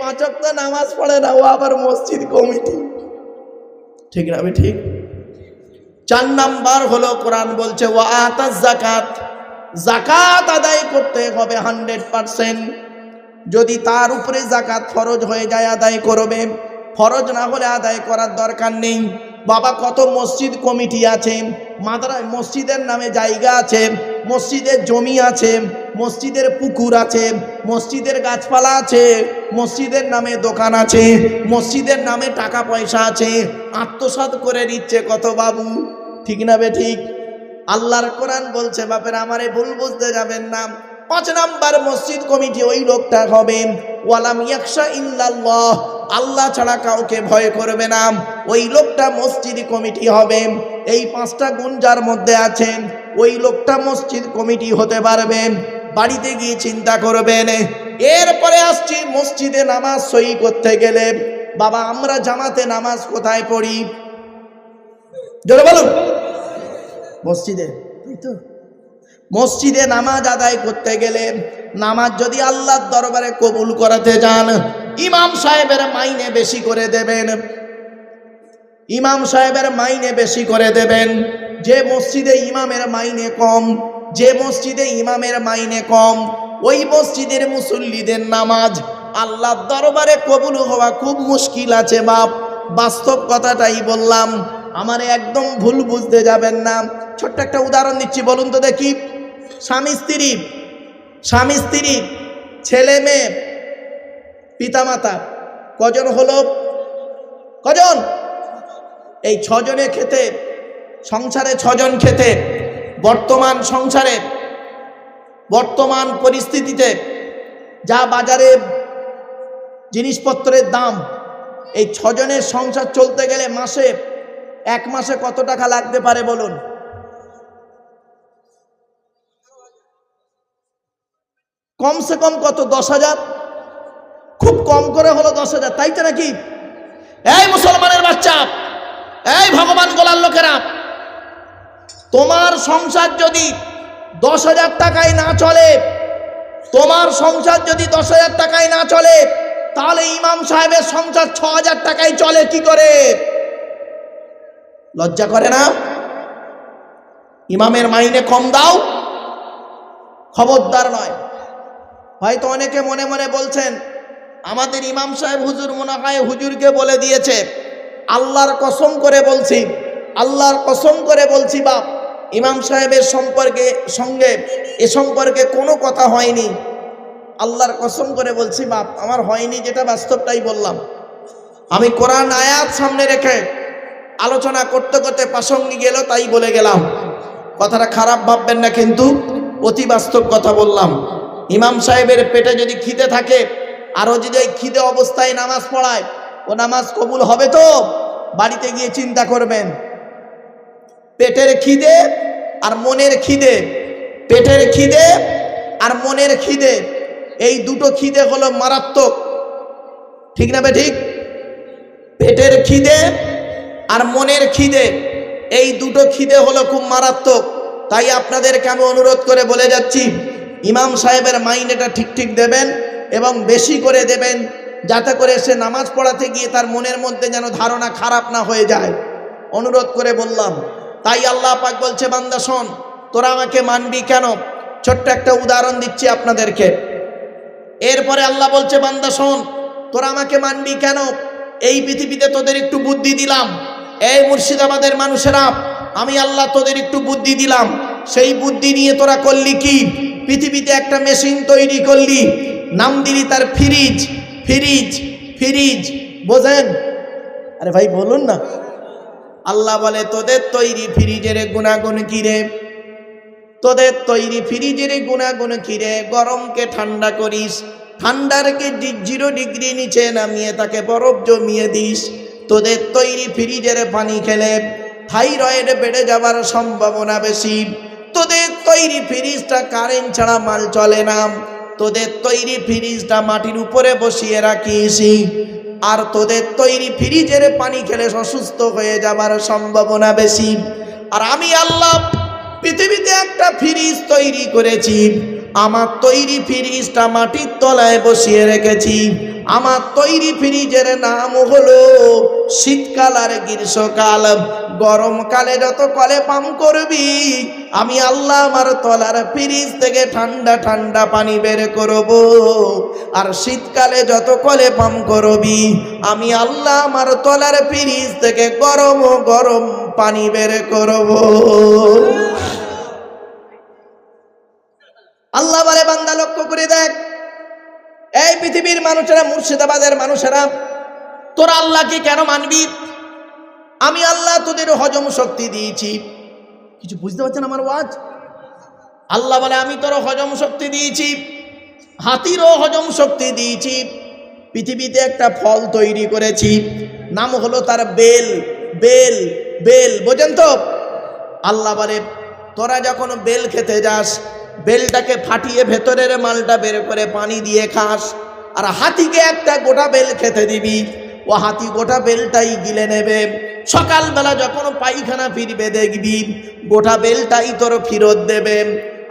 পাঁচক্ত নামাজ পড়ে না, ও আবার মসজিদ কমিটি। ঠিক না আমি ঠিক? চার নাম্বার হলো কোরআন বলছে ও আতাস জাকাত জাকাত আদায় করতে হবে হান্ড্রেড পারসেন্ট। যদি তার উপরে জাকাত ফরজ হয়ে যায়, আদায় করবে। ফরজ না হলে আদায় করার দরকার নেই। বাবা, কত মসজিদ কমিটি আছে? মাদ্রা মসজিদের নামে জায়গা আছে, মসজিদের জমি আছে, মসজিদের পুকুর আছে, মসজিদের গাছপালা আছে, মসজিদের নামে দোকান আছে, মসজিদের নামে টাকা পয়সা আছে আত্মসাত করে নিচ্ছে কত বাবু? ঠিক না বে ঠিক? আল্লাহর কোরআন বলছে, বাপের, আমারে ভুল বুঝতে যাবেন না। পাঁচ নাম্বার মসজিদ কমিটি ওই লোকটা হবে। ওয়ালাম ইয়াকশা ইল্লাল্লাহ, আল্লাহ ছাড়া কাউকে ভয় করবে না। ওই লোকটা মসজিদ কমিটি হবে। এই পাঁচটা গুণ যার মধ্যে আছেন ওই লোকটা মসজিদ কমিটি হতে পারবে। বাড়িতে গিয়ে চিন্তা করবেন। এরপরে আসছি মসজিদে নামাজ সই করতে গেলে। বাবা, আমরা জামাতে নামাজ কোথায় পড়ি? জোরে বলুন। মসজিদে, তাই তো? মসজিদে নামাজ আদায় করতে গেলে নামাজ যদি আল্লাহর দরবারে কবুল করাতে যান ইমাম সাহেবের মাইনে বেশি করে দেবেন। ইমাম সাহেবের মাইনে বেশি করে দেবেন। যে মসজিদে ইমামের মাইনে কম, যে মসজিদে ইমামের মাইনে কম, ওই মসজিদের মুসল্লিদের নামাজ আল্লাহর দরবারে কবুল হওয়া খুব মুশকিল আছে, বাপ। বাস্তব কথাটাই বললাম। আমার একদম ভুল বুঝতে যাবেন না। ছোট্ট একটা উদাহরণ দিচ্ছি, বলুন তো দেখি। স্বামী স্ত্রী স্বামী স্ত্রী, ছেলে মেয়ে, পিতামাতা, কজন হলো? কজন? এই ছজনে খেতে সংসারে ছজন খেতে বর্তমান সংসারে, বর্তমান পরিস্থিতিতে যা বাজারে জিনিসপত্রের দাম, এই ছজনের সংসার চলতে গেলে মাসে, এক মাসে কত টাকা লাগতে পারে বলুন? কমসে কম কত? দশ হাজার? খুব কম করে হলো দশ হাজার, তাই তো নাকি? এই মুসলমানের বাচ্চা, এই ভগবান গোলার লোকেরা, তোমার সংসার যদি দশ হাজার টাকায় না চলে, তোমার সংসার যদি দশ হাজার টাকায় না চলে, তাহলে ইমাম সাহেবের সংসার ছ হাজার টাকায় চলে কি করে? লজ্জা করে না? ইমামের মাইনে কম দাও, খবরদার নয়। হয়তো অনেকে মনে মনে বলছেন, আমাদের ইমাম সাহেব হুজুর মনে হয় হুজুরকে বলে দিয়েছে, আল্লাহর কসম করে বলছি, আল্লাহর কসম করে বলছি বাপ, ইমাম সাহেবের সম্পর্কে সঙ্গে, এ সম্পর্কে কোনো কথা হয়নি। আল্লাহর কসম করে বলছি বাপ, আমার হয়নি যেটা বাস্তবটাই বললাম। আমি কোরআন আয়াত সামনে রেখে আলোচনা করতে করতে প্রাসঙ্গিক গেল, তাই বলে গেলাম। কথাটা খারাপ ভাববেন না কিন্তু, অতি বাস্তব কথা বললাম। ইমাম সাহেবের পেটে যদি খিদে থাকে, আরও যদি ওই খিদে অবস্থায় নামাজ পড়ায়, ও নামাজ কবুল হবে তো? বাড়িতে গিয়ে চিন্তা করবেন। পেটের খিদে আর মনের খিদে। পেটের খিদে আর মনের খিদে। এই দুটো খিদে হলো মারাত্মক। ঠিক না ঠিক? পেটের খিদে আর মনের খিদে। এই দুটো খিদে হলো খুব মারাত্মক। তাই আপনাদেরকে আমি অনুরোধ করে বলে যাচ্ছি ইমাম সাহেবের মাইনেটা ঠিক ঠিক দেবেন এবং বেশি করে দেবেন যাতে করে সে নামাজ পড়াতে গিয়ে তার মনের মধ্যে যেন ধারণা খারাপ না হয়ে যায়। অনুরোধ করে বললাম, তাই আল্লাহ পাক বলছে, বান্দা শোন, তোরা আমাকে মানবি কেন? ছোট্ট একটা উদাহরণ দিচ্ছি আপনাদেরকে। এরপরে আল্লাহ বলছে, বান্দা শোন, তোরা আমাকে মানবি কেন? এই পৃথিবীতে তোদের একটু বুদ্ধি দিলাম। এই মুর্শিদাবাদের মানুষেরা, আমি আল্লাহ তোদের একটু বুদ্ধি দিলাম। সেই বুদ্ধি নিয়ে তোরা করলি কি? পৃথিবীতে একটা মেশিন তৈরি করলি, নাম দিলি তার ফ্রিজ ফ্রিজ ফ্রিজ, বোঝেন? আরে ভাই, বলুন না। আল্লাহ বলে, তোদের তৈরি ফ্রিজের গুণাগুণ কিরে তোদের তৈরি ফ্রিজের গুণাগুণ কিরে গরমকে ঠান্ডা করিস, ঠান্ডারকে জিরো ডিগ্রি নিচে নামিয়ে তাকে বরফ জমিয়ে দিস। তোদের তৈরি ফ্রিজের পানি খেলে থাইরয়েড বেড়ে যাবার সম্ভাবনা বেশি। তোদের তৈরি ফ্রিজটা কারেন্ট ছাড়া মাল চলে না। তোদের তৈরি ফ্রিজটা মাটির উপরে বসিয়ে রাখিয়েছি আর তোদের তৈরি ফ্রিজের পানি খেলে অসুস্থ হয়ে যাবার সম্ভাবনা বেশি। আর আমি আল্লাহ পৃথিবীতে একটা ফ্রিজ তৈরি করেছি। আমার তৈরি ফ্রিজটা মাটির তলায় বসিয়ে রেখেছি। আমার তৈরি ফ্রিজের নাম হলো শীতকাল আর গ্রীষ্মকাল। গরমকালে যত কলে পাম করবি, আমি আল্লাহ আমার তলার ফ্রিজ থেকে ঠান্ডা ঠান্ডা পানি বের করব। আর শীতকালে যত কলে পাম করবি, আমি আল্লাহ আমার তলার ফ্রিজ থেকে গরম গরম পানি বের করব। আল্লাহ বলে, বান্দা, লক্ষ্য করে দেখ। এই পৃথিবীর মানুষেরা, মুর্শিদাবাদের মানুষেরা, তোরা আল্লাহকে কেন মানবি? আমি আল্লাহ তোদের হজম শক্তি দিয়েছি। কিছু বুঝতে পারছেন আমার ওয়াজ? আল্লাহ বলে, আমি তোর হজম শক্তি দিয়েছি। হাতিরও হজম শক্তি দিয়েছি। পৃথিবীতে একটা ফল তৈরি করেছি। নাম হলো তার বেল। বেল বেল, বোঝেন তো? আল্লাহ বলে, তোরা যখন বেল খেতে যাস বেলটাকে ফাটিয়ে ভেতরের মালটা বের করে পানি দিয়ে খাস। আর হাতিকে একটা গোটা বেল খেতে দিবি। ও হাতি গোটা বেলটাই গিলে নেবে। সকালবেলা যখন পায়খানা ফিরবে দেখবি, গোটা বেলটাই তোর ফেরত দেবে।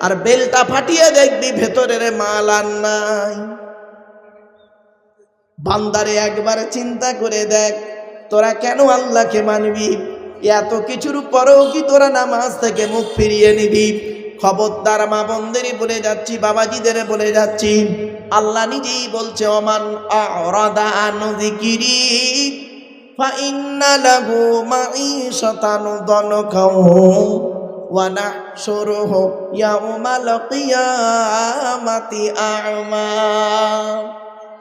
আর বেলটা ফাটিয়ে দেখবি ভেতরের মাল আর নাই। বান্দারে একবার চিন্তা করে দেখ, তোরা কেন আল্লাহকে মানবি? এত কিছুর পরেও কি তোরা নামাজ থেকে মুখ ফিরিয়ে নিবি? খবরদার মা বন্দেরই বলে যাচ্ছি, বাবাজিদের বলে যাচ্ছি। আল্লাহ নিজেই বলছে অমান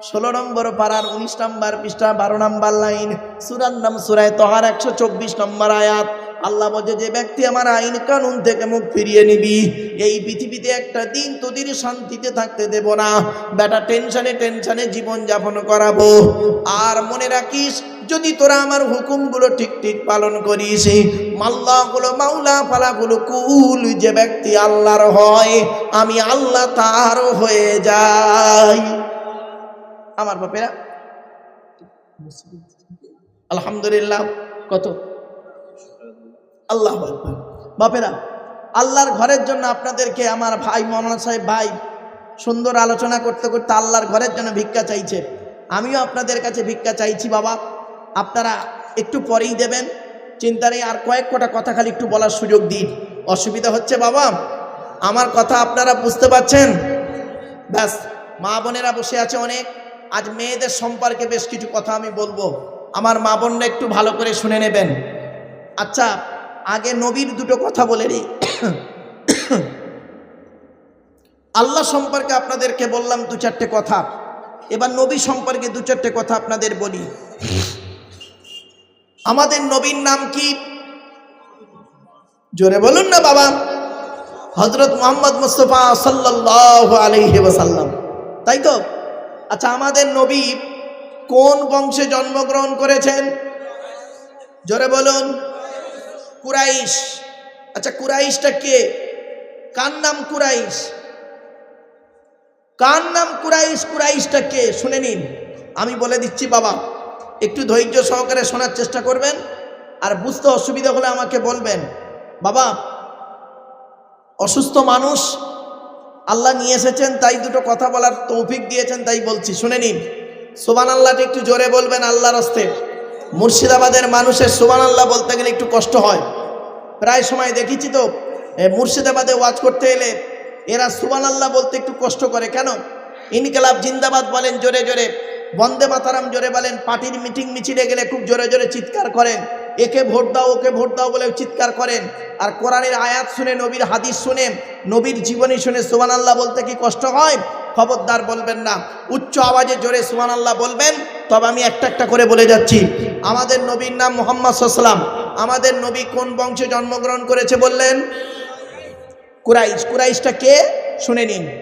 ষোলো নম্বর পাড়ার উনিশ নম্বর পৃষ্ঠা, বারো নম্বর লাইন, সুরার নাম সুরায় তোহার একশো চব্বিশ নম্বর আয়াত। আল্লাহ বলছে, যে ব্যক্তি আমার আইন কানুন থেকে মুখ ফিরিয়ে নিবি, এই পৃথিবীতে একটা দিন তোদের শান্তিতে থাকতে দেব না। বেটা, টেনশনে টেনশনে জীবন যাপন করাবো। আর মনে রাখিস, যদি তোরা আমার হুকুমগুলো ঠিক ঠিক পালন করিস মাল্লাগুলো মাওলা ফালাগুলো কুল, যে ব্যক্তি আল্লাহর হয়, আমি আল্লাহ তার হয়ে যাই। আমার বাপেরা, আলহামদুলিল্লাহ, কত আল্লাহ। বাপেরা, আল্লাহর ঘরের জন্য আপনাদেরকে আমার ভাই মৌলানা সাহেব ভাই সুন্দর আলোচনা করতে করতে আল্লাহর ঘরের জন্য ভিক্ষা চাইছে। আমিও আপনাদের কাছে ভিক্ষা চাইছি বাবা। আপনারা একটু পরেই দেবেন। চিন্তা নেই, আর কয়েক কটা কথা খালি একটু বলার সুযোগ দিন। অসুবিধা হচ্ছে বাবা, আমার কথা আপনারা বুঝতে পারছেন? ব্যাস, মা বোনেরা বসে আছে অনেক। আজ মেয়েদের সম্পর্কে বেশ কিছু কথা আমি বলব। আমার মা বোনরা একটু ভালো করে শুনে নেবেন। আচ্ছা আগে নবীর দুটো কথা বলে নিই। আল্লাহ সম্পর্কে আপনাদেরকে বললাম দু চারটে কথা। এবার নবী সম্পর্কে দু চারটে কথা আপনাদের বলি। আমাদের নবীর নাম কি? জোরে বলুন না বাবা। হজরত মোহাম্মদ মুস্তফা ওসাল্লাম তাই তো? আচ্ছা আমাদের নবী কোন বংশে জন্মগ্রহণ করেছেন? জোরে বলুন। কুরাইশ। আচ্ছা কুরাইশটা কে? কার নাম কুরাইশ? কার নাম কুরাইশ? কুরাইশটা কে? শুনে নিন। আমি বলে দিচ্ছি, বাবা, একটু ধৈর্য সহকারে শোনার চেষ্টা করবেন আর বুঝতে অসুবিধা হলে আমাকে বলবেন। বাবা, অসুস্থ মানুষ, আল্লাহ নিয়ে এসেছেন, তাই দুটো কথা বলার তৌফিক দিয়েছেন, তাই বলছি, শুনে নিন। সোবান আল্লাহটা একটু জোরে বলবেন আল্লাহর হস্তে। মুর্শিদাবাদের মানুষের সোবান আল্লাহ বলতে গেলে একটু কষ্ট হয়। প্রায় সময় দেখেছি তো মুর্শিদাবাদে ওয়াজ করতে এলে এরা সুবান আল্লাহ বলতে একটু কষ্ট করে। কেন? ইনকালাব জিন্দাবাদ বলেন জোরে জোরে, বন্দে মাতারাম জোরে বলেন, পার্টির মিটিং মিছিলে গেলে খুব জোরে জোরে চিৎকার করেন। একে ভোট দাও, ওকে ভোট দাও বলে চিৎকার করেন। আর কোরআনের আয়াত শুনে, নবীর হাদিস শুনে, নবীর জীবনী শুনে সুবান আল্লাহ বলতে কি কষ্ট হয়? খবরদার বলবেন না। উচ্চ আওয়াজে জোরে সুমান আল্লাহ বলবেন। তবে আমি একটা একটা করে বলে যাচ্ছি। আমাদের নবীর নাম মোহাম্মদ সাল্লাম আমাদের নবী কোন বংশে জন্মগ্রহণ করেছে বললেন? কুরাইশ। কুরাইশটা কে? শুনে নিন।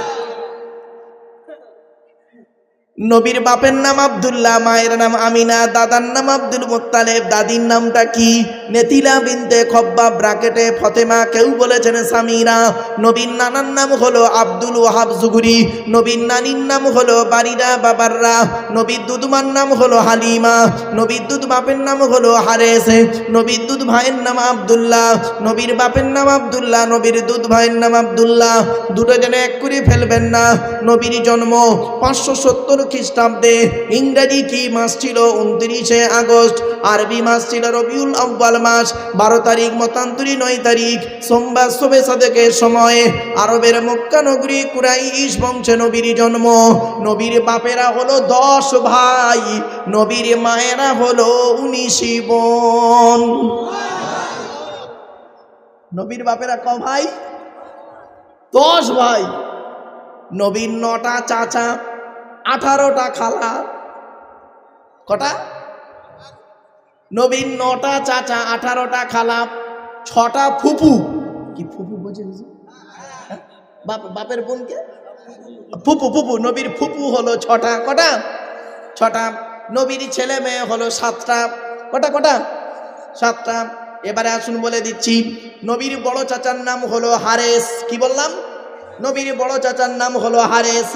নবীর বাপের নাম আব্দুল্লাহ, মায়ের নাম আমিনা, দাদার নাম আব্দুল মোত্তালেব, দাদির নামটা কি? নেতিলা বিনতে খব্বা ব্রাকেটে ফতেমা, কেউ বলেছেন সামিরা নবীর নানার নাম হলো আব্দুল ওয়াহাব জুগুরি। নবীর নানির নাম হলো বারিরা বাবাররা। নবীর দুধমার নাম হলো হালিমা। নবীর দুধ বাপের নাম হলো হারেস। নবীর দুধ ভাইয়ের নাম আব্দুল্লাহ। নবীর বাপের নাম আব্দুল্লাহ, নবীর দুধ ভাইয়ের নাম আব্দুল্লাহ। দুটো যেন এক করে ফেলবেন না। নবীর জন্ম পাঁচশো সত্তর খ্রিস্টাব্দে ইংরেজি কি মাস ছিল? উনত্রিশে আগস্ট। আরবি মাস ছিল রবিউল আব্বাল মাস। বারো তারিখ মতান্তরী, নয় তারিখ সোমবার শোভে সাদেকের সময়ে। আরবের মক্কা নগরী কুরাইশ বংশে নবীর জন্ম। নবীর বাপেরা হলো দশ ভাই। নবীর মায়েরা হলো উনিশি বোন। নবীর বাপেরা ক ভাই? দশ ভাই। নবীর নটা চাচা। আঠারোটা খালা। কটা? নবীন নটা, চাচা আঠারোটা খালা, ছটা ফুপু। কি ফুপু বোঝেন বাপ, বাপের বোনকে? ফুপু ফুপু, নবীর ফুপু হলো ছটা। কটা? ছটা। নবীর ছেলে মেয়ে হলো সাতটা। কটা কটা? সাতটা। এবারে আসুন বলে দিচ্ছি, নবীর বড় চাচার নাম হলো হারেস। কি বললাম? নবীর বড় চাচার নাম হলো হারেস।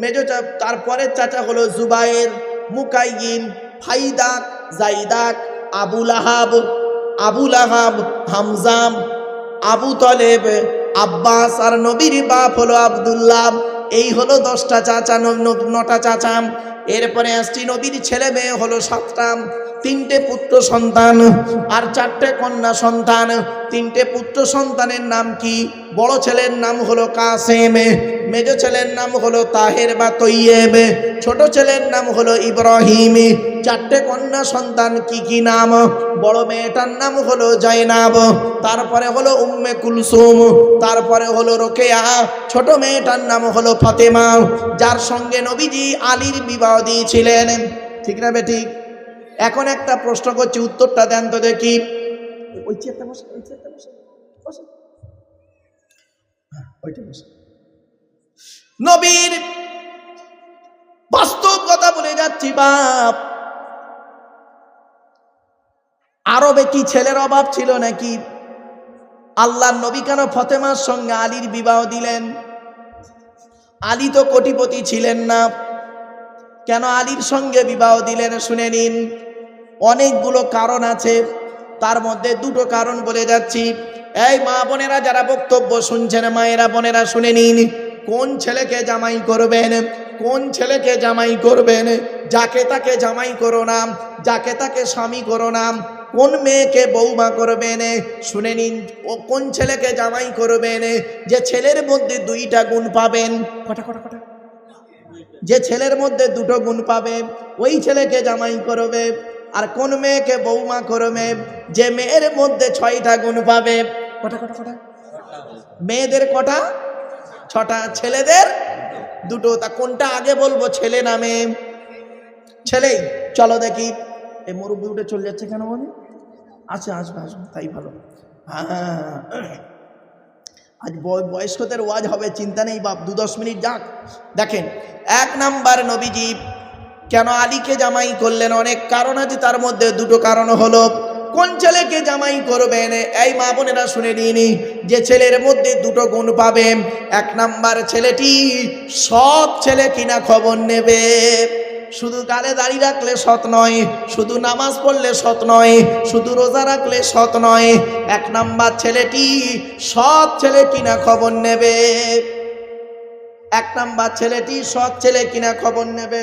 মেজো চা তারপরের চাচা হলো জুবায়ের মুকাইম ফাইদাক, জাইদাক আবুল আহাব আবুল আহাব হামজাম, আবু তলেব, আব্বাস আর নবীর বাপ হলো আবদুল্লাহ। এই হলো দশটা চাচা নটা চাচা। এরপরে আসছি নবীর ছেলে মেয়ে হলো সাতটা। তিনটে পুত্র সন্তান আর চারটে কন্যা সন্তান। তিনটে পুত্র সন্তানের নাম কি? বড় ছেলের নাম হলো কাসেম, মেজ ছেলের নাম হলো তাহের বা তৈয়েব, ছোট ছেলের নাম হলো ইব্রাহিম। চারটে কন্যা সন্তান কি কি নাম? বড় মেয়েটার নাম হলো জাইনাব, তারপরে হলো উম্মে কুলসুম, তারপরে হলো রোকেয়া, ছোট মেয়েটার নাম হলো ফাতেমা, যার সঙ্গে নবীজি আলীর বিবাহ দিয়েছিলেন। ঠিক না বে ঠিক এখন একটা প্রশ্ন করছি, উত্তরটা দেন তো দেখি। ওই চেয়ারটা বসে, ওই চেয়ারটা বসে বসে। নবীর বাস্তব কথা বলে যাচ্ছি, বাপ। আরবে কি ছেলের অভাব ছিল নাকি? আল্লাহ নবী কেন ফতেমার সঙ্গে আলীর বিবাহ দিলেন? আলী তো কোটিপতি ছিলেন না। কেন আলীর সঙ্গে বিবাহ দিলেন? শুনে নিন। অনেকগুলো কারণ আছে। তার মধ্যে দুটো কারণ বলে যাচ্ছি। এই মা বোনেরা যারা বক্তব্য শুনছেন মায়েরা বোনেরা শুনে নিন কোন ছেলেকে জামাই করবেন কোন ছেলেকে জামাই করবেন যাকে তাকে জামাই করো না যাকে তাকে স্বামী করো না কোন মেয়েকে বৌমা করবেন শুনে নিন ও কোন ছেলেকে জামাই করবেন যে ছেলের মধ্যে দুইটা গুণ পাবেন। কটা কটা কটা? যে ছেলের মধ্যে দুটো গুণ পাবে ওই ছেলেকে জামাই করবে আর কোন মেয়েকে বৌমা করবে, যে মেয়ের মধ্যে ছয়টা গুণ পাবে? কটা কটা কটা? মেয়েদের কটা? ছটা। ছেলেদের দুটো। তা কোনটা আগে বলব? ছেলে নামে ছেলেই। চলো দেখি। এই মুরব্বী উঠে চলে যাচ্ছে কেন বলে? আচ্ছা আসবে আসবে। তাই ভালো। হ্যাঁ। আজ বয়- বয়স্কদের ওয়াজ হবে, চিন্তা নেই বাপ। দু দশ মিনিট যাক। দেখেন, এক নাম্বার নবীজি কেন আলীকে জামাই করলেন? অনেক কারণ আছে, তার মধ্যে দুটো কারণ হলো, কোন ছেলেকে জামাই করবেন? এই মা বোনেরা শুনে নিনি, যে ছেলের মধ্যে দুটো গুণ পাবে। এক নাম্বার ছেলেটি সৎ ছেলে কিনা খবর নেবে। শুধু গালে দাড়ি রাখলে সৎ নয়, শুধু নামাজ পড়লে সৎ নয়, শুধু রোজা রাখলে সৎ নয়, এক নাম্বার ছেলেটি সৎ ছেলে কিনা খবর নেবে। এক নাম্বার ছেলেটি সৎ ছেলে কিনা খবর নেবে।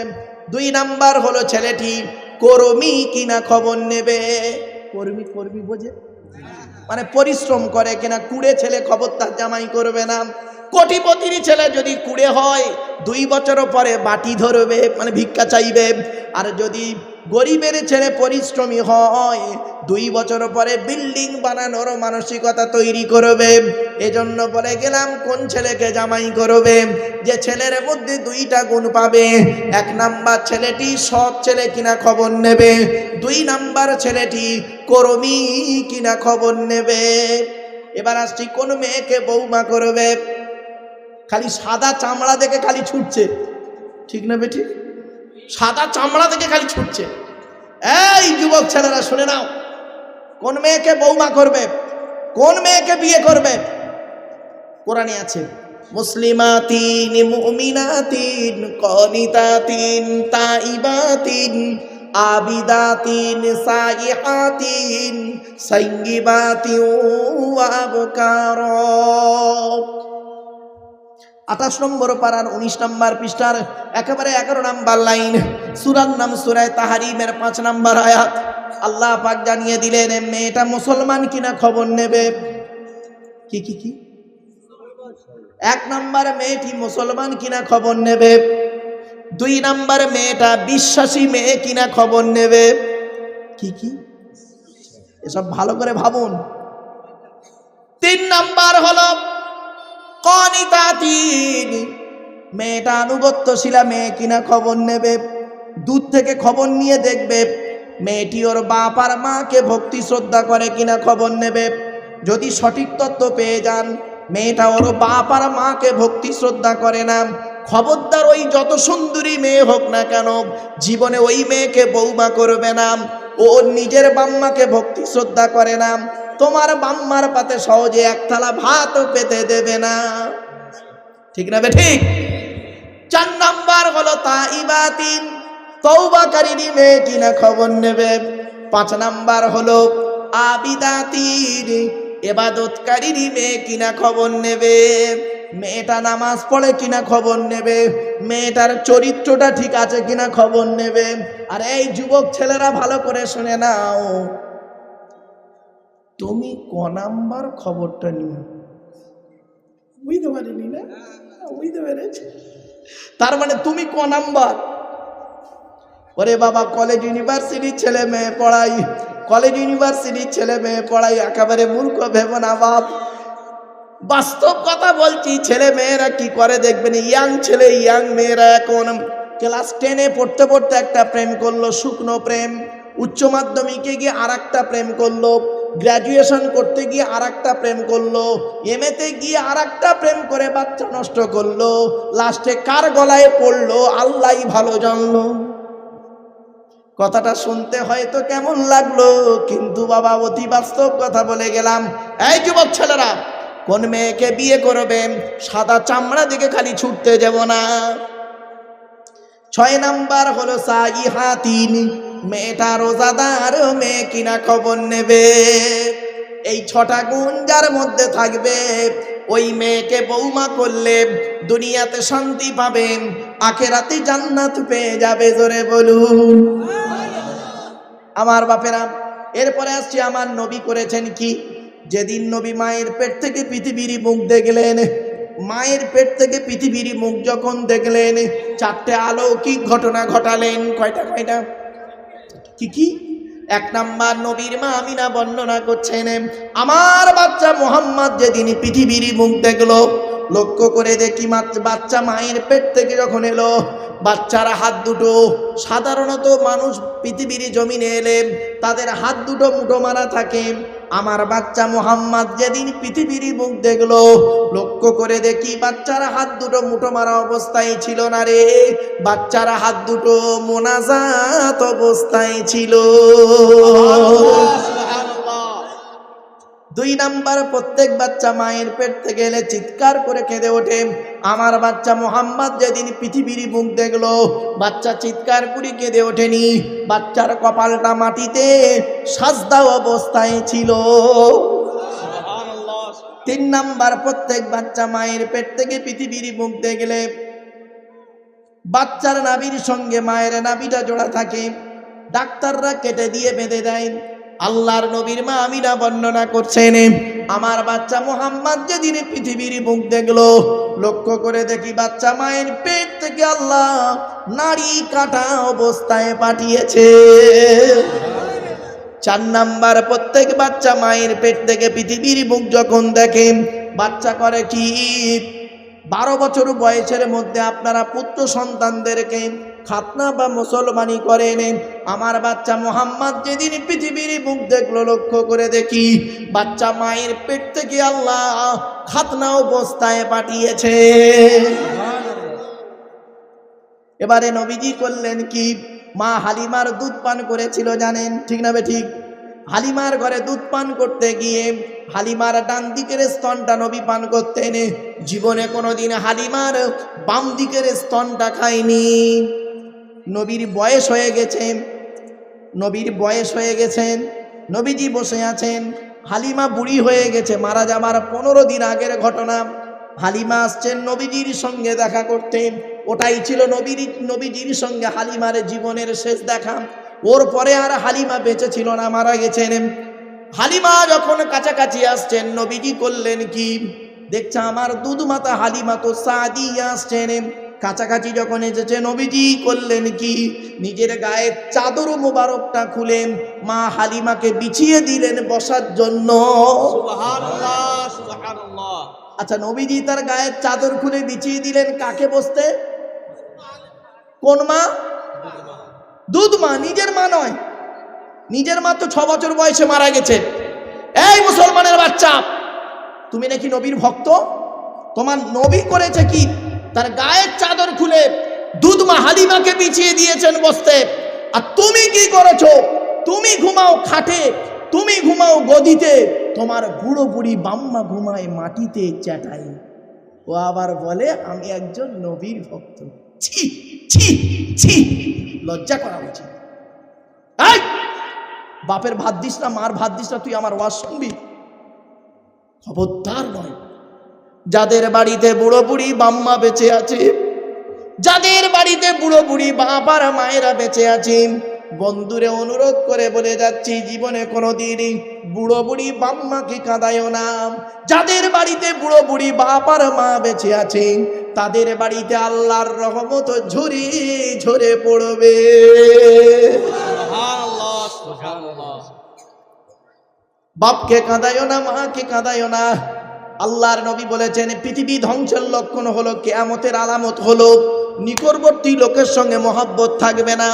দুই নাম্বার হলো ছেলেটি কর্মী কিনা খবর নেবে? কর্মী কর্মী বোঝে? মানে পরিশ্রম করে কিনা কুড়ে ছেলে খবর তার জামাই করবে না। কোটিপতির ছেলে যদি কুড়ে হয়, দুই বছর পরে বাটি ধরবে মানে ভিক্ষা চাইবে। আর যদি গরিবের ছেলে পরিশ্রমী হয়, দুই বছর পরে বিল্ডিং বানানোর মানসিকতা তৈরি করবে। এজন্য বলে গেলাম, কোন ছেলেকে জামাই করবে? যে ছেলের মধ্যে দুইটা গুণ পাবে। এক নাম্বার ছেলেটি সৎ ছেলে কিনা খবর নেবে। দুই নাম্বার ছেলেটি কর্মী কিনা খবর নেবে। এবার আসছি, কোন মেয়েকে বৌমা করবে? খালি সাদা চামড়া দেখে খালি ছুটছে। ঠিক না বেঠি সাদা চামড়া দেখে খালি ছুটছে। এই যুবক ছেলেরা, শুনে নাও। কোন মেয়েকে বৌমা করবে? কোন মেয়েকে বিয়ে করবে? কোরআনে আছে, মুসলিমাতিন, মুমিনাতিন, কনিতাতিন, তাইবাতিন আঠাশ নম্বর পাড়ার উনিশ নম্বর পৃষ্ঠার একেবারে এগারো নম্বর লাইন। সুরার নাম সুরায় তাহারিমের পাঁচ নম্বর আয়াত। আল্লাহ পাক জানিয়ে দিলেন মেয়েটা মুসলমান কিনা খবর নেবে? কি কি কি? এক নম্বর মেয়েটি মুসলমান কিনা খবর নেবে? দুই নম্বর মেয়েটা বিশ্বাসী মেয়ে কিনা খবর নেবে? কি কি? এসব ভালো করে ভাবুন। তিন নাম্বার হলো কনিতাতিন মেয়েটা আনুগত্যশীলা, মেয়ে কিনা খবর নেবে? দূর থেকে খবর নিয়ে দেখবে, মেয়েটি ওর বাপ আর মাকে ভক্তি শ্রদ্ধা করে কিনা খবর নেবে? যদি সঠিক তত্ত্ব পেয়ে যান, মেয়েটা ওর বাপ আর মাকে ভক্তি শ্রদ্ধা করে না। খবরদার ওই যত সুন্দরী মেয়ে হোক না কেন, জীবনে ওই মেয়েকে বৌমা করবে না। ও নিজের বাম্মাকে ভক্তি শ্রদ্ধা করে না। তোমার বাম্মার পাতে সহজে এক থালা ভাতও পেতে দেবে না। ঠিক না ঠিক? চার নাম্বার হলো তা ইবাতিন তৌবাকারী মেয়ে কিনা খবর নেবে? পাঁচ নাম্বার হলো আবিদাতির এবাদতকারী মেয়ে কিনা খবর নেবে? মেয়েটা নামাজ পড়ে কিনা খবর নেবে? মেয়েটার চরিত্রটা ঠিক আছে কিনা খবর নেবে? আর এই যুবক ছেলেরা ভালো করে শুনে নাও। তুমি ক নাম্বার খবরটা নিও? বুঝতে পারিনি না? বুঝতে পেরেছি। তার মানে তুমি ক নাম্বার? ওরে বাবা কলেজ ইউনিভার্সিটির ছেলে মেয়ে পড়াই কলেজ ইউনিভার্সিটির ছেলে মেয়ে পড়াই, একেবারে মূর্খ ভেব না বাপ বাস্তব কথা বলছি, ছেলে মেয়েরা কি করে দেখবেন? ইয়াং ছেলে, ইয়াং মেয়েরা এখন ক্লাস টেনে পড়তে পড়তে একটা প্রেম করল, শুকনো প্রেম। উচ্চ মাধ্যমিকে গিয়ে আর প্রেম করল। গ্র্যাজুয়েশন করতে গিয়ে আর প্রেম করল এমএতে গিয়ে আর প্রেম করে বাচ্চা নষ্ট করল লাস্টে কার গলায় পড়ল, আল্লাহ ভালো জানলো। কথাটা শুনতে হয়তো কেমন লাগল, কিন্তু বাবা অতি বাস্তব কথা বলে গেলাম। এই যুবক ছেলেরা, কোন মেয়েকে বিয়ে করবে? সাদা চামড়া দিকে খালি ছুটতে যাব না। ছয় নাম্বার হলো সাই হাতিন মেয়েটা রোজাদার, মেয়ে কিনা খবর নেবে? এই ছটা গুণ যার মধ্যে থাকবে, ওই মেয়েকে বৌমা করলে দুনিয়াতে শান্তি পাবে, আখেরাতে জান্নাত পেয়ে যাবে, জোরে বলুন। আমার বাপেরা, এরপরে আসছি, আমার নবী করেছেন কি? যেদিন নবী মায়ের পেট থেকে পৃথিবীর মুখ দেখলেন, মায়ের পেট থেকে পৃথিবীর মুখ যখন দেখলেন, চারটে অলৌকিক ঘটনা ঘটালেন, কয়টা কয়টা? কি কি? এক নাম্বার নবীর মা আমিনা বর্ণনা করছেন, আমার বাচ্চা মোহাম্মদ যেদিন পৃথিবীর মুখ দেখল লক্ষ্য করে দেখি বাচ্চা মায়ের পেট থেকে যখন এলো, বাচ্চারা হাত দুটো, সাধারণত মানুষ পৃথিবীর জমিনে এলে তাদের হাত দুটো মুঠো মারা থাকে। আমার বাচ্চা মোহাম্মদ যেদিন পৃথিবীর মুখ দেখল, লক্ষ্য করে দেখি বাচ্চারা হাত দুটো মুঠো মারা অবস্থায় ছিল না রে। বাচ্চারা হাত দুটো মোনাজাত অবস্থায় ছিল। দুই নাম্বার প্রত্যেক বাচ্চা মায়ের পেট থেকে এলে চিৎকার করে কেঁদে ওঠে। আমার বাচ্চা মোহাম্মদ যেদিন পৃথিবীর মুখ দেখল বাচ্চা চিৎকার করে কেঁদে ওঠেনি। বাচ্চার কপালটা মাটিতে সাজদা অবস্থায় ছিল। তিন নাম্বার প্রত্যেক বাচ্চা মায়ের পেট থেকে পৃথিবীর মুখ দেখলে বাচ্চার নাবির সঙ্গে মায়ের নাবিটা জোড়া থাকে। ডাক্তাররা কেটে দিয়ে বেঁধে দেয়। আল্লাহর নবীর মা আমিনা বর্ণনা করছেন, আমার বাচ্চা মোহাম্মদ যেদিন পৃথিবীর মুখ দেখল, লক্ষ্য করে দেখি বাচ্চা মায়ের পেট থেকে আল্লাহ নারী কাটা অবস্থায় পাঠিয়েছে। চার নাম্বার, প্রত্যেক বাচ্চা মায়ের পেট থেকে পৃথিবীর মুখ যখন দেখে, বাচ্চা করে কি? বারো বছর বয়সের মধ্যে আপনারা পুত্র সন্তানদেরকে খাতনা বা মুসলমানি করেন আমার বাচ্চা মোহাম্মদ যেদিন পৃথিবীর মুখ দেখল, লক্ষ্য করে দেখি, বাচ্চা মায়ের পেট থেকে আল্লাহ খাতনা অবস্থায় পাঠিয়েছে। এবারে নবীজি করলেন কি? মা হালিমার দুধ পান করেছিল, জানেন? ঠিক না ঠিক? হালিমার ঘরে দুধ পান করতে গিয়ে হালিমার ডান দিকের স্তনটা নবী পান করতেন। জীবনে কোনোদিন হালিমার বাম দিকের স্তনটা খায়নি। নবীর বয়স হয়ে গেছে। নবীর বয়স হয়ে গেছেন নবীজি বসে আছেন। হালিমা বুড়ি হয়ে গেছে। মারা যাবার পনেরো দিন আগের ঘটনা। হালিমা আসছেন নবীজির সঙ্গে দেখা করতেন ওটাই ছিল নবীর, নবীজির সঙ্গে হালিমার জীবনের শেষ দেখা। ওর পরে আর হালিমা বেঁচে ছিল না, মারা গেছেন। হালিমা যখন কাছাকাছি আসছেন, নবীজি করলেন কি? দেখছে আমার দুধ মাতা হালিমা তো সাদি আসছেন। কাছাকাছি যখন এসেছে নবীজি করলেন কি? নিজের গায়ের চাদর মোবারকটা খুলে মা হালিমাকে বিছিয়ে দিলেন বসার জন্য। আচ্ছা নবীজি তার গায়ের চাদর খুলে বিছিয়ে দিলেন কাকে বসতে? কোন মা? দুধ মা নিজের মা নয়। নিজের মা তো ছ বছর বয়সে মারা গেছে। এই মুসলমানের বাচ্চা তুমি নাকি নবীর ভক্ত? তোমার নবী করেছে কি? তার গায়ের চাদর খুলে দুধ মা হালিমাকে বিছিয়ে দিয়েছেন বসতে। আর তুমি কি করেছ? তুমি ঘুমাও খাটে, তুমি ঘুমাও গদিতে, তোমার বুড়ো বুড়ি বাম্মা ঘুমায় মাটিতে চ্যাটাই। ও আবার বলে, আমি একজন নবীর ভক্ত। ছি ছি ছি, লজ্জা করা উচিত। বাপের ভাত দিস না, মার ভাত দিস না, তুই আমার ওয়াজ শুনবি? খবরদার নয়। যাদের বাড়িতে বুড়ো বুড়ি বাম্মা বেঁচে আছে যাদের বাড়িতে বুড়ো বুড়ি বাবার মায়েরা বেঁচে আছে বন্ধুরে অনুরোধ করে বলে যাচ্ছি জীবনে কোনো দিনই বুড়ো বুড়ি বাম্মাকে কাঁদায়ও না। যাদের বাড়িতে বুড়ো বুড়ি বাবার মা বেঁচে আছে তাদের বাড়িতে আল্লাহর রহমত ঝরে ঝরে পড়বে। বাপকে কাঁদায়ও না মাকে কাঁদায়ও না। আল্লাহর নবী বলেছেন পৃথিবী ধ্বংসের লক্ষণ হলো কেয়ামতের আলামত হলো নিকটবর্তী লোকের সঙ্গে মহাব্বত থাকবে না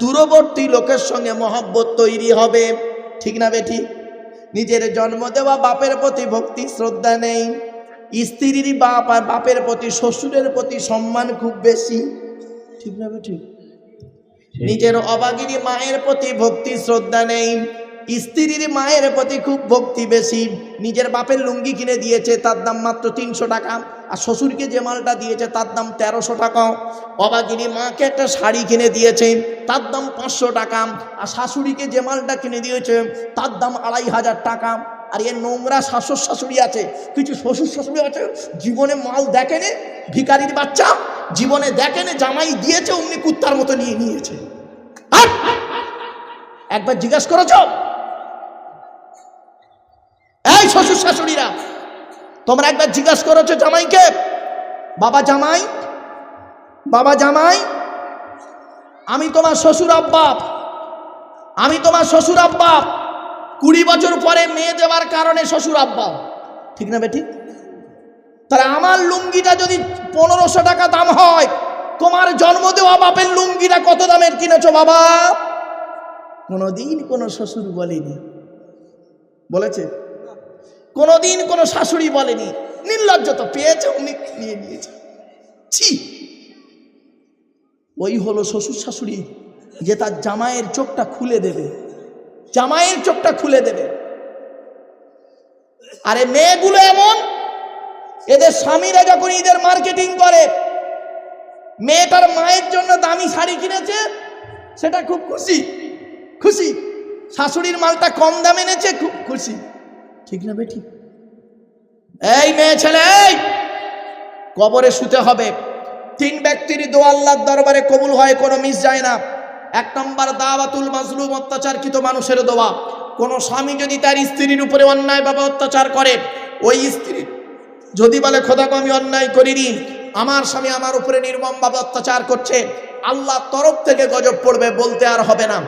দূরবর্তী লোকের সঙ্গে মহাব্বত তৈরি হবে। ঠিক না বেটি নিজের জন্ম দেওয়া বাপের প্রতি ভক্তি শ্রদ্ধা নেই। স্ত্রীর বাপ আর বাপের প্রতি শ্বশুরের প্রতি সম্মান খুব বেশি। ঠিক না বেটি নিজের অবাগিনী মায়ের প্রতি ভক্তি শ্রদ্ধা নেই। স্ত্রীর মায়ের প্রতি খুব ভক্তি বেশি। নিজের বাপের লুঙ্গি কিনে দিয়েছে, তার দাম মাত্র তিনশো টাকা। আর শ্বশুরকে যে মালটা দিয়েছে, তার দাম তেরোশো টাকা। অবাগিনী মাকে একটা শাড়ি কিনে দিয়েছে, তার দাম পাঁচশো টাকা। আর শাশুড়িকে যে মালটা কিনে দিয়েছে, তার দাম আড়াই হাজার টাকা। আর এর নোংরা শাশুর শাশুড়ি আছে। কিছু শ্বশুর শাশুড়ি আছে, জীবনে মাল দেখেনে ভিকারির বাচ্চা। জীবনে দেখেনে, জামাই দিয়েছে, অমনি কুত্তার মতো নিয়ে নিয়েছে। একবার জিজ্ঞাসা করেছ? শ্বশুর শাশুড়িরা, তোমরা একবার জিজ্ঞাসা করেছ জামাইকে, বাবা জামাই বাবা জামাই, আমি তোমার শ্বশুর আব্বাপ, আমি তোমার শ্বশুর আব্বা কুড়ি বছর পরে মেয়ে দেওয়ার কারণে শ্বশুর আব্বাপ ঠিক না বেটি? তাহলে আমার লুঙ্গিটা যদি পনেরোশো টাকা দাম হয়, তোমার জন্ম দেওয়া বাপের লুঙ্গিটা কত দামের কিনেছো বাবা? কোনোদিন কোনো শ্বশুর বলেনি। বলেছে? কোনোদিন কোনো শাশুড়ি বলেনি, নির্লজ্জ তো পেয়েছে উনি নিয়ে নিয়েছে। ছি! ওই হলো শ্বশুর শাশুড়ি, যে তার জামাইয়ের চোখটা খুলে দেবে, জামাইয়ের চোখটা খুলে দেবে। আরে মেয়েগুলো এমন, এদের স্বামীরা যখন ঈদের মার্কেটিং করে, মেয়েটার মায়ের জন্য দামি শাড়ি কিনেছে, সেটা খুব খুশি খুশি। শাশুড়ির মালটা কম দামে এনেছে, খুব খুশি। ঠিক না বেটি? এই মেয়ে ছেলে কবরে শুতে হবে। তিন ব্যক্তির দোয়া আল্লাহর দরবারে কবুল হয়, কোনো মিস যায় না। এক নম্বর দাওয়াতুল মাজলুম, অত্যাচারকৃত মানুষের দোয়া। কোনো স্বামী যদি তার স্ত্রীর উপরে অন্যায়ভাবে অত্যাচার করে, ওই স্ত্রী যদি বলে খোদাকে আমি অন্যায় করিনি, আমার স্বামী আমার উপরে নির্মমভাবে অত্যাচার করছে আল্লাহ তরফ থেকে গজব পড়বে বলতে আর হবে না।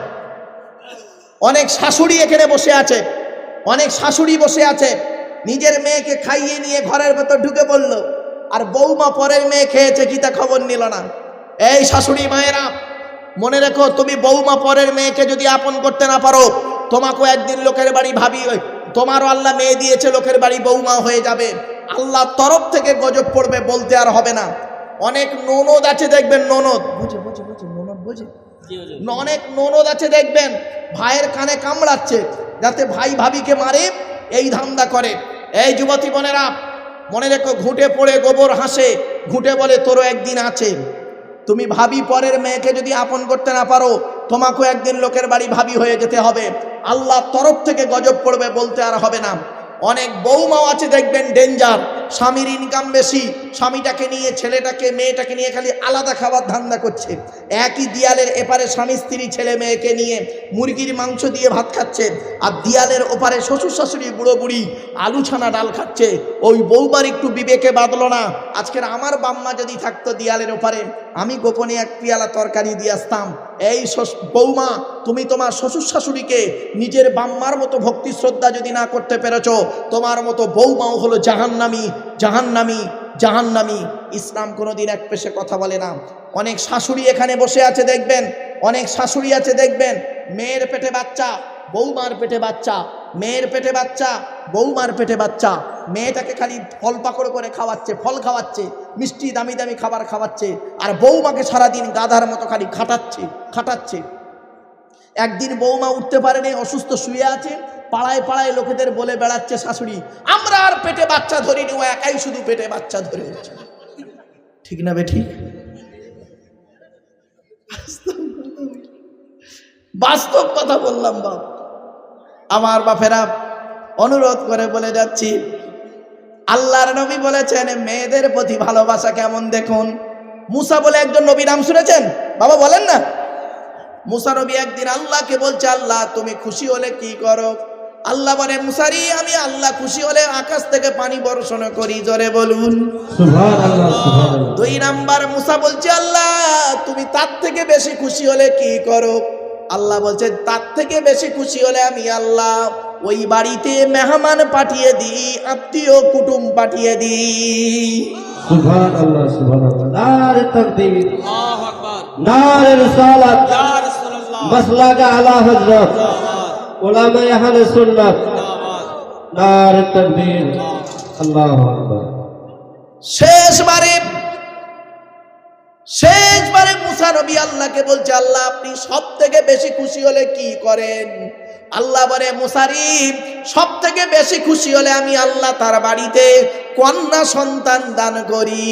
অনেক শাশুড়ি এখানে বসে আছে। অনেক শাশুড়ি বসে আছে। নিজের মেয়েকে খাইয়ে নিয়ে ঘরের ভেতর ঢুকে পড়ল। আর বৌমা পরের মেয়ে খেয়েছে কি তা খবর নিল না। এই শাশুড়ি মায়েরা মনে রেখো তুমি বৌমা পরের মেয়েকে যদি আপন করতে না পারো তোমাকেও একদিন লোকের বাড়ি ভাবি তোমারও আল্লাহ মেয়ে দিয়েছে লোকের বাড়ি বৌমা হয়ে যাবে। আল্লাহ তরফ থেকে গজব পড়বে বলতে আর হবে না। অনেক ননদ আছে দেখবেন ননদ। বুঝে বুঝে বুঝে ননদ বুঝে? অনেক ননদ আছে দেখবেন ভাইয়ের কানে কামড়াচ্ছে। যাতে ভাই ভাবিকে মারে, এই ধান্দা করে। এই যুবতী বোনেরা, মনে রেখো, ঘুঁটে পড়ে গোবর হাসে। ঘুঁটে বলে, তোরও একদিন আছে। তুমি ভাবি পরের মেয়েকে যদি আপন করতে না পারো, তোমাকেও একদিন লোকের বাড়ি ভাবি হয়ে যেতে হবে। আল্লাহ তরফ থেকে গজব পড়বে বলতে আর হবে না। অনেক বৌমাও আছে, দেখবেন, ডেঞ্জার। স্বামীর ইনকাম বেশি, স্বামীটাকে নিয়ে, ছেলেটাকে, মেয়েটাকে নিয়ে খালি আলাদা খাবার ধান্দা করছে। একই দিয়ালের এপারে স্বামী, স্ত্রী, ছেলে, মেয়েকে নিয়ে মুরগির মাংস দিয়ে ভাত খাচ্ছে আর দিয়ালের ওপারে শ্বশুর শাশুড়ি, বুড়ো বুড়ি আলু ছানা ডাল খাচ্ছে। ওই বৌমার একটু বিবেকে বাঁধলো না। আজকের আমার বাম্মা যদি থাকতো দিয়ালের ওপারে, আমি গোপনে এক পিয়ালা তরকারি দিয়ে আসতাম। এই বৌমা, তুমি তোমার শ্বশুর শাশুড়িকে নিজের বাম্মার মতো ভক্তি, শ্রদ্ধা যদি না করতে পেরেছ, তোমার মতো বৌমাও হলো জাহান্নামি জাহান্নামি জাহান্নামি। ইসলাম কোনোদিন এক পেশে কথা বলে না। অনেক শাশুড়ি এখানে বসে আছে, দেখবেন? অনেক শাশুড়ি আছে, দেখবেন? মেয়ের পেটে বাচ্চা, বৌমার পেটে বাচ্চা। মেয়ের পেটে বাচ্চা, বৌমার পেটে বাচ্চা, মেয়েটাকে খালি ফল পাকড় করে খাওয়াচ্ছে, ফল খাওয়াচ্ছে, মিষ্টি দামি দামি খাবার খাওয়াচ্ছে, আর বৌমাকে সারাদিন গাধার মতো খালি খাটাচ্ছে খাটাচ্ছে। একদিন বৌমা উঠতে পারেনি, অসুস্থ শুয়ে আছে, পাড়ায় পাড়ায় লোকেদের বলে বেড়াচ্ছে, শাশুড়ি, আমরা আর পেটে বাচ্চা ধরিনি, ও একাই শুধু পেটে বাচ্চা ধরে হচ্ছে ঠিক না বে ঠিক বাস্তব কথা বললাম বাপ। আমার বাপেরা অনুরোধ করে বলে যাচ্ছি আল্লাহর নবী বলেছেন মেয়েদের প্রতি ভালোবাসা কেমন দেখুন? মুসা বলে একজন নবী নাম শুনেছেন? বাবা বলেন না। মুসা নবী একদিন আল্লাহকে বলছে আল্লাহ তুমি খুশি হলে কি করো? আল্লাহ বলে মুসারি আমি আল্লাহ খুশি হলে আকাশ থেকে পানি বর্ষণ করি জোরে বলুন। দুই নাম্বার মুসা বলছে আল্লাহ তুমি তার থেকে বেশি খুশি হলে কি করো? আল্লাহ বলছে তার থেকে বেশি খুশি হলে আমি আল্লাহ ওই বাড়িতে মেহমান পাঠিয়ে দিই আত্মীয় কুটুম পাঠিয়ে দিই। সুবহান আল্লাহ সুবহান আল্লাহ নারে তাকবীর আল্লাহু আকবার। নারে রিসালাত। রাসূলুল্লাহ। মাসলাক আলা হযরত। উলামা আহলে সুন্নাত। জিন্দাবাদ তাকবীর আল্লাহু আকবার। শেষবারে শেষবারে মুসা নবী আল্লাহকে বলছে, আল্লাহ, আপনি সব থেকে বেশি খুশি হলে কি করেন? আল্লাহ বলে মুসারিফ সব থেকে বেশি খুশি হলে আমি আল্লাহ তার বাড়িতে কন্যা সন্তান দান করি।